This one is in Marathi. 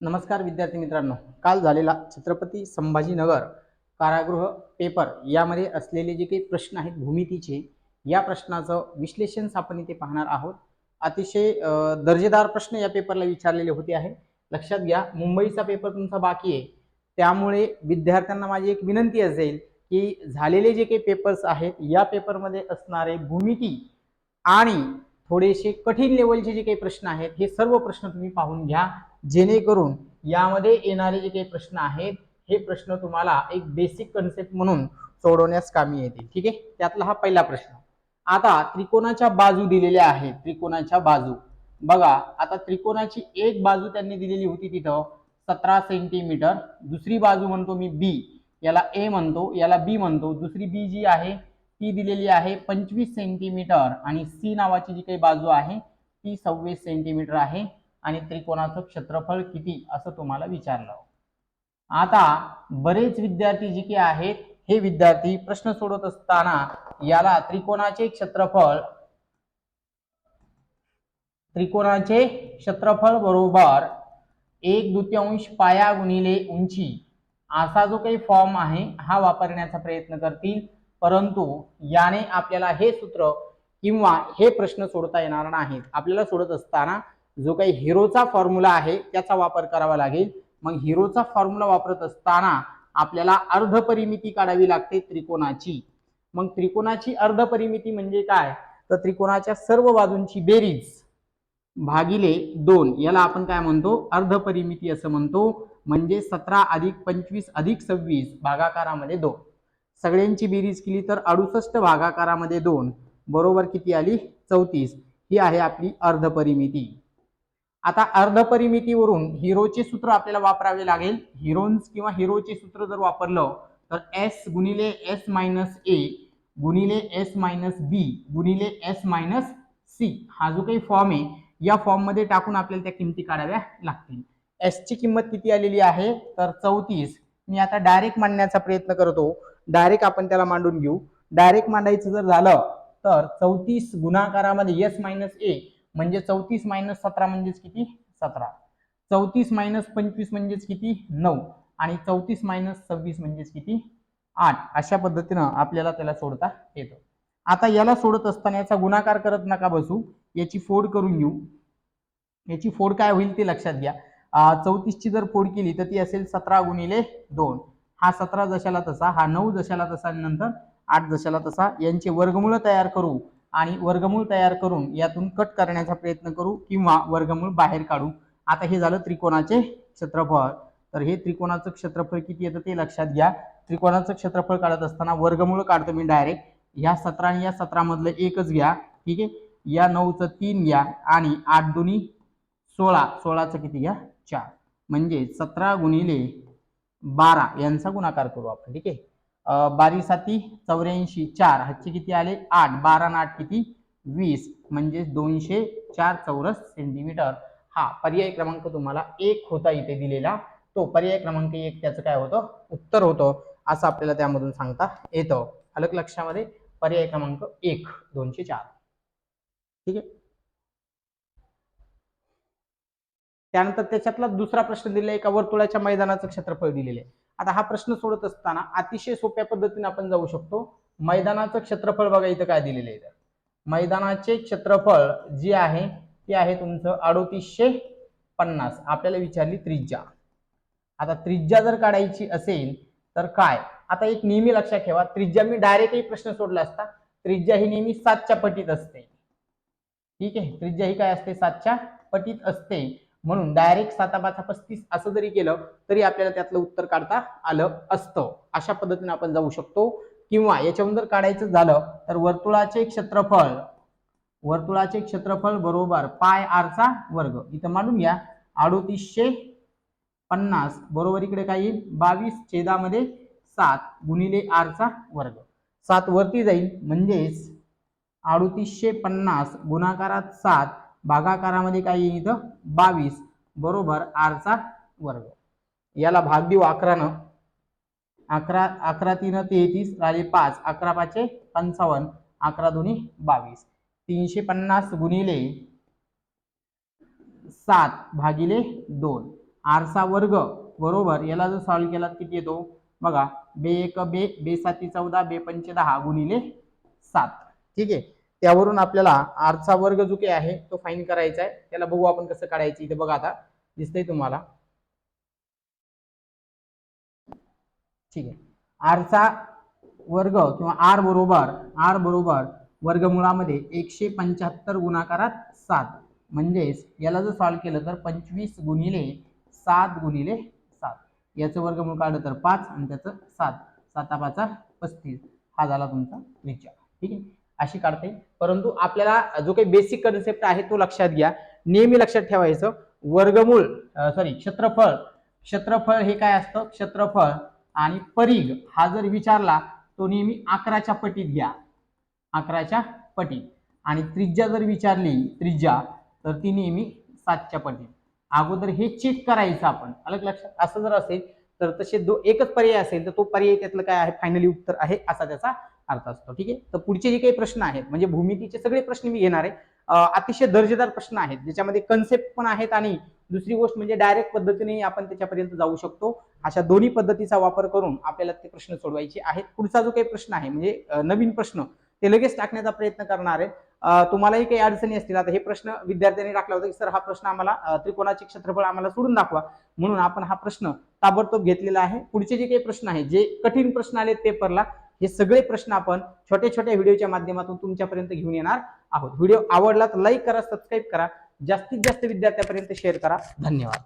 नमस्कार विद्यार्थी मित्रांनो. काल झालेला छत्रपती संभाजीनगर कारागृह पेपर यामध्ये असलेले जे काही प्रश्न आहेत भूमितीचे या प्रश्नाचं विश्लेषण आपण इथे पाहणार आहोत. अतिशय दर्जेदार प्रश्न या पेपरला विचारलेले होते आहे. लक्षात घ्या मुंबईचा पेपर तुमचा बाकी आहे. त्यामुळे विद्यार्थ्यांना माझी एक विनंती असेल की झालेले जे काही पेपर्स आहेत या पेपरमध्ये असणारे भूमिती आणि थोडेसे कठीण लेवलचे जे काही प्रश्न आहेत हे सर्व प्रश्न तुम्ही पाहून घ्या. जेणेकरून यामध्ये येणारे जे काही प्रश्न आहेत हे प्रश्न तुम्हाला एक बेसिक कन्सेप्ट म्हणून सोडवण्यास कामी येतील. ठीक आहे? त्यातला हा पहिला प्रश्न. आता त्रिकोणाच्या बाजू दिलेल्या आहेत. त्रिकोणाच्या बाजू. बघा आता त्रिकोणाची एक बाजू त्यांनी दिलेली होती तिथं सतरा सेंटीमीटर दुसरी बाजू म्हणतो मी बी याला ए म्हणतो याला बी म्हणतो. दुसरी बी जी आहे ती दिलेली आहे पंचवीस सेंटीमीटर आणि सी नावाची जी काही बाजू आहे ती सव्वीस सेंटीमीटर आहे. आणि त्रिकोणाचं क्षेत्रफळ किती असं तुम्हाला विचारलं. आता बरेच विद्यार्थी जे की आहेत हे विद्यार्थी प्रश्न सोडत असताना याला त्रिकोणाचे क्षेत्रफळ त्रिकोणाचे क्षेत्रफळ बरोबर एक द्वितीयांश पाया गुणिले उंची असा जो काही फॉर्म आहे हा वापरण्याचा प्रयत्न करतील. परंतु याने आपल्याला हे सूत्र किंवा हे प्रश्न सोडता येणार नाहीत. आपल्याला सोडत असताना जो काही हिरोचा फॉर्म्युला आहे त्याचा वापर करावा लागेल. मग हिरोचा फॉर्म्युला वापरत असताना आपल्याला अर्धपरिमिती काढावी लागते त्रिकोणाची. मग त्रिकोणाची अर्धपरिमिती म्हणजे काय? तर त्रिकोणाच्या सर्व बाजूंची बेरीज भागिले दोन. याला आपण काय म्हणतो? अर्धपरिमिती असं म्हणतो. म्हणजे सतरा अधिक पंचवीस अधिक सव्वीस भागाकारामध्ये दोन. सगळ्यांची बेरीज केली तर अडुसष्ट भागाकारामध्ये दोन. बरोबर किती आली? चौतीस. ही आहे आपली अर्धपरिमिती. आता अर्धपरिमितीवरून हिरोचे सूत्र आपल्याला वापरावे लागेल. हिरोन्स किंवा हिरोचे सूत्र जर वापरलं तर एस गुणिले एस मायनस ए गुणिले एस मायनस बी गुणिले एस मायनस सी हा जो काही फॉर्म आहे या फॉर्ममध्ये टाकून आपल्याला त्या किमती काढाव्या लागतील. एसची किंमत किती आलेली आहे? तर चौतीस. मी आता डायरेक्ट मांडण्याचा प्रयत्न करतो. डायरेक्ट आपण त्याला मांडून घेऊ. डायरेक्ट मांडायचं जर झालं तर चौतीस गुणाकारामध्ये एस मायनस ए म्हणजे चौतीस मायनस सतरा म्हणजेच किती? सतरा. चौतीस मायनस पंचवीस म्हणजेच किती? नऊ. आणि चौतीस मायनस सव्वीस म्हणजेच किती? आठ. अशा पद्धतीनं आपल्याला त्याला सोडता येतं. आता याला सोडत असताना याचा गुणाकार करत नका बसू. याची फोड करून घेऊ. याची फोड काय होईल ते लक्षात घ्या. चौतीसची जर फोड केली तर ती असेल सतरा गुणिले दोन. हा सतरा जशाला तसा हा नऊ जशाला तसा नंतर आठ जशाला तसा. यांचे वर्गमूळ तयार करू. आणि वर्गमूळ तयार करून यातून कट करण्याचा प्रयत्न करू किंवा वर्गमूळ बाहेर काढू. आता हे झालं त्रिकोणाचे क्षेत्रफळ. तर हे त्रिकोणाचं क्षेत्रफळ किती येतं ते लक्षात घ्या. त्रिकोणाचं क्षेत्रफळ काढत असताना वर्गमूळ काढतो मी डायरेक्ट ह्या सतरा आणि या सतरामधलं एकच घ्या. ठीक आहे? या नऊचं तीन घ्या आणि आठ दोन्ही सोळा. सोळाचं किती घ्या? चार. म्हणजे सतरा गुणिले बारा यांचा गुणाकार करू आपण. ठीक आहे? अं, बारी साती चौऱ्याऐंशी चार ह्याचे किती आले? आठ. बारा आणि आठ किती? वीस. म्हणजे दोनशे चार चौरस सेंटीमीटर हा पर्याय क्रमांक तुम्हाला एक होता इथे दिलेला. तो पर्याय क्रमांक एक त्याचं काय होतं? उत्तर होतं. असं आपल्याला त्यामधून सांगता येतं. अलग लक्षामध्ये पर्याय क्रमांक एक दोनशे चार. ठीक आहे? त्यानंतर त्याच्यातला दुसरा प्रश्न दिलेला एका वर्तुळाच्या मैदानाचं क्षेत्रफळ दिलेलं आहे. आता हा प्रश्न सोडत असताना अतिशय सोप्या पद्धतीने आपण जाऊ शकतो. मैदानाचं क्षेत्रफळ बघा इथं काय दिलेलं आहे. तर. मैदानाचे क्षेत्रफळ जे आहे ते आहे तुमचं अडोतीसशे पन्नास. आपल्याला विचारली त्रिज्या. आता त्रिज्या जर काढायची असेल तर काय? आता एक नेहमी लक्षात ठेवा त्रिज्या मी डायरेक्टही प्रश्न सोडला असता त्रिज्या ही नेहमी सातच्या पटीत असते. ठीक आहे? त्रिज्या ही काय असते? सातच्या पटीत असते. म्हणून डायरेक्ट साता पाचा पस्तीस असं जरी केलं तरी आपल्याला त्यातलं उत्तर काढता आलं असतं. अशा पद्धतीने आपण जाऊ शकतो. किंवा याच्याहून जर काढायचं झालं तर वर्तुळाचे क्षेत्रफळ वर्तुळाचे क्षेत्रफळ बरोबर पाय आरचा वर्ग. इथं मांडून घ्या. अडोतीसशे पन्नास बरोबर इकडे काय येईल? बावीस छेदामध्ये सात गुणिले आरचा वर्ग. सात वरती जाईल म्हणजेच अडोतीसशे पन्नास गुणाकारात सात भागाकारामध्ये काय येईल इथं? बावीस. बरोबर आरचा वर्ग. याला भाग देऊ अकरानं अकरा अकरा तीन तेहतीस राहिले पाच. अकरा पाचशे पंचावन्न. अकरा दोन्ही बावीस. तीनशे पन्नास गुणिले सात भागिले दोन. आरसा वर्ग. बरोबर. याला जर सॉल्व्ह केला तर किती येतो? बघा. बे एक बे बे साती चौदा बे पंचे दहा गुणिले सात. ठीक आहे? त्यावरून आपल्याला आरचा वर्ग जो काही आहे तो फाईन करायचा आहे. त्याला बघू आपण कसं काढायचं इथे बघा आता. दिसतंय तुम्हाला? ठीक आहे. आरचा वर्ग किंवा आर बरोबर आर बरोबर वर्गमुळामध्ये एकशे पंच्याहत्तर गुणाकारात सात. म्हणजेच याला जर सॉल्व्ह केलं तर पंचवीस गुणिले सात गुणिले सात. याचं वर्गमूळ काढलं तर पाच आणि त्याचं सात. साता पाचा पस्तीस. हा झाला तुमचा विचार ठीक आहे? अशी काढता. येईल परंतु आपल्याला जो काही बेसिक कन्सेप्ट आहे तो लक्षात घ्या. नेहमी लक्षात ठेवायचं वर्गमूळ सॉरी क्षेत्रफळ. क्षेत्रफळ हे काय असतं? क्षेत्रफळ आणि परिघ. हा जर विचारला तो नेहमी अकराच्या पटीत घ्या. अकराच्या पटीत. आणि त्रिज्या जर विचारली त्रिज्या तर ती नेहमी सातच्या पटीत. अगोदर हे चेक करायचं आपण. अलग लक्षात असं जर असेल तर तसे दो एकच पर्याय असेल तर तो पर्याय त्यातलं काय आहे? फायनली उत्तर आहे असा त्याचा अर्थ असतो. ठीक आहे? तर पुढचे जे काही प्रश्न आहेत म्हणजे भूमितीचे सगळे प्रश्न मी घेणार आहे. अतिशय दर्जेदार प्रश्न आहेत ज्याच्यामध्ये कन्सेप्ट पण आहेत आणि दुसरी गोष्ट म्हणजे डायरेक्ट पद्धतीने आपण त्याच्यापर्यंत जाऊ शकतो. अशा दोन्ही पद्धतीचा वापर करून आपल्याला ते प्रश्न सोडवायचे आहेत. पुढचा जो काही प्रश्न आहे म्हणजे नवीन प्रश्न ते लगेच टाकण्याचा प्रयत्न करणार आहे तुम्हालाही काही अडचणी असतील आता हे प्रश्न विद्यार्थ्यांनी टाकला होता की सर हा प्रश्न आम्हाला त्रिकोणाचे क्षेत्रफळ आम्हाला सोडून दाखवा. म्हणून आपण हा प्रश्न ताबडतोब घेतलेला आहे. पुढचे जे काही प्रश्न आहेत जे कठीण प्रश्न आलेत पेपरला हे सगळे प्रश्न आपण छोट्या छोट्या व्हिडिओच्या माध्यमातून तुमच्यापर्यंत घेऊन येणार आहोत. व्हिडिओ आवडला तर लाईक करा सबस्क्राईब करा. जास्तीत जास्त विद्यार्थ्यापर्यंत शेअर करा. धन्यवाद.